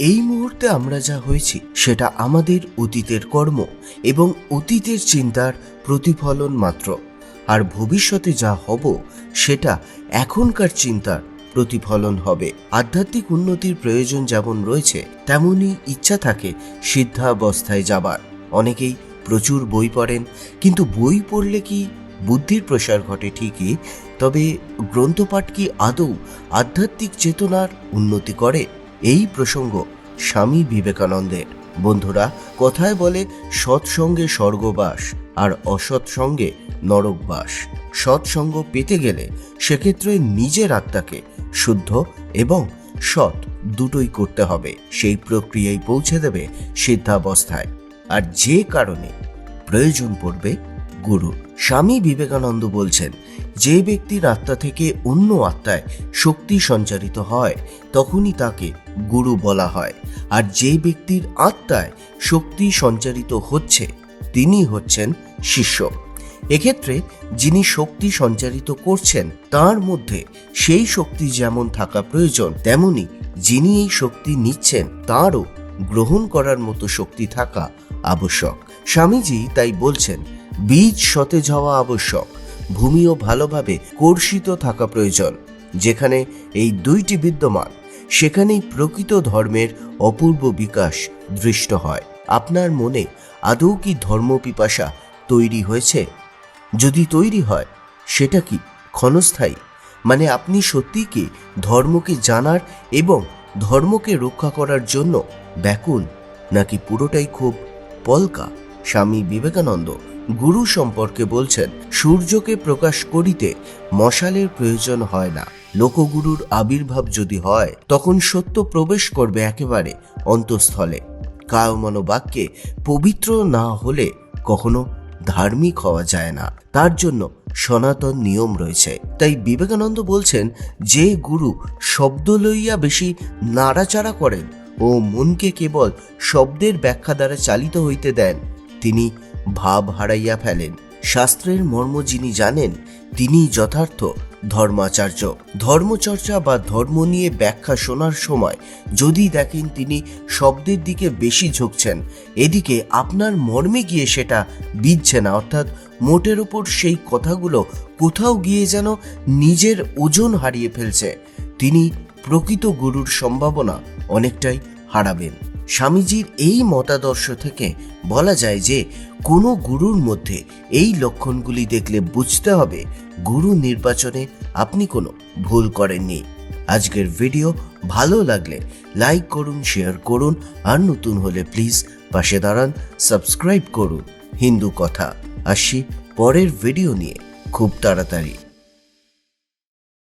এই মুহূর্তে আমরা যা হয়েছি, সেটা আমাদের অতীতের কর্ম এবং অতীতের চিন্তার প্রতিফলন মাত্র। আর ভবিষ্যতে যা হব, সেটা এখনকার চিন্তার প্রতিফলন হবে। আধ্যাত্মিক উন্নতির প্রয়োজন যেমন রয়েছে তেমনই ইচ্ছা থাকে সিদ্ধাবস্থায় যাবার। অনেকেই প্রচুর বই পড়েন, কিন্তু বই পড়লে কি বুদ্ধির প্রসার ঘটে ঠিকই? তবে গ্রন্থপাঠ কি আদৌ আধ্যাত্মিক চেতনার উন্নতি করে? এই প্রসঙ্গ স্বামী বিবেকানন্দের। বন্ধুরা, কথায় বলে সৎসঙ্গে স্বর্গবাস আর অসৎসঙ্গে নরকবাস। সৎসঙ্গ পেতে গেলে সেক্ষেত্রে নিজের আত্মাকে শুদ্ধ এবং সৎ দুটোই করতে হবে। সেই প্রক্রিয়ায় পৌঁছে দেবে সিদ্ধাবস্থায়। আর যে কারণে প্রয়োজন পড়বে গুরু স্বামী বিবেকানন্দ বলছেন, যে ব্যক্তির আত্মা থেকে অন্য আত্মায় শক্তি সঞ্চারিত হয়, তখনই তাকে গুরু বলা হয়। আর যে ব্যক্তির আত্মায় শক্তি সঞ্চারিত হচ্ছে, তিনি হচ্ছেন শিষ্য। এক্ষেত্রে যিনি শক্তি সঞ্চারিত করছেন, তার মধ্যে সেই শক্তি যেমন থাকা প্রয়োজন, তেমনি যিনি এই শক্তি নিচ্ছেন, তারও গ্রহণ করার মতো শক্তি থাকা আবশ্যক। স্বামীজি তাই বলছেন বীজ সতেজ হওয়া আবশ্যক ভূমিও ভালোভাবে কর্ষিত থাকা প্রয়োজন। যেখানে এই দুইটি বিদ্যমান, সেখানেই প্রকৃত ধর্মের অপূর্ব বিকাশ দৃষ্ট হয়। আপনার মনে আদৌ কি ধর্মপিপাসা তৈরি হয়েছে? যদি তৈরি হয়, সেটা কি ক্ষণস্থায়ী? মানে আপনি সত্যি কি ধর্মকে জানার এবং ধর্মকে রক্ষা করার জন্য ব্যাকুল, নাকি পুরোটাই খুব পলকা? স্বামী বিবেকানন্দ গুরু সম্পর্কে বলছেন, সূর্যকে প্রকাশ করিতে মশালের প্রয়োজন হয় না। লোকগুরুর আবির্ভাব যদি হয়, তখন সত্য প্রবেশ করবে একেবারে অন্তঃস্থলে। কায়মন বাক্যে পবিত্র না হলে কখনো ধার্মিক হওয়া যায় না। তার জন্য সনাতন নিয়ম রয়েছে। তাই বিবেকানন্দ বলছেন, যে গুরু শব্দ লইয়া বেশি নাড়াচাড়া করেন ও মনকে কেবল শব্দের ব্যাখ্যা দ্বারা চালিত হইতে দেন, তিনি ভাব হারাইয়া ফেলেন। শাস্ত্রের মর্ম যিনি জানেন তিনি যথার্থ ধর্মাচার্য। ধর্মচর্চা বা ধর্ম নিয়ে ব্যাখ্যা শোনার সময় যদি দেখেন তিনি শব্দের দিকে বেশি ঝুঁকছেন, এদিকে আপনার মর্মে গিয়ে সেটা বিজছে না, অর্থাৎ মোটের ওপর সেই কথাগুলো কোথাও গিয়ে যেন নিজের ওজন হারিয়ে ফেলছে। তিনি প্রকৃত গুরুর সম্ভাবনা অনেকটাই হারাবেন। স্বামীজির এই মতাদর্শ থেকে বলা যায় যে, কোনো গুরুর মধ্যে এই লক্ষণগুলি দেখলে বুঝতে হবে, গুরু নির্বাচনে আপনি কোনো ভুল করেননি। আজকের ভিডিও ভালো লাগলে লাইক করুন শেয়ার করুন, আর নতুন হলে প্লিজ পাশে দাঁড়ান সাবস্ক্রাইব করুন। হিন্দু কথা। আসি পরের ভিডিও নিয়ে। খুব তাড়াতাড়ি।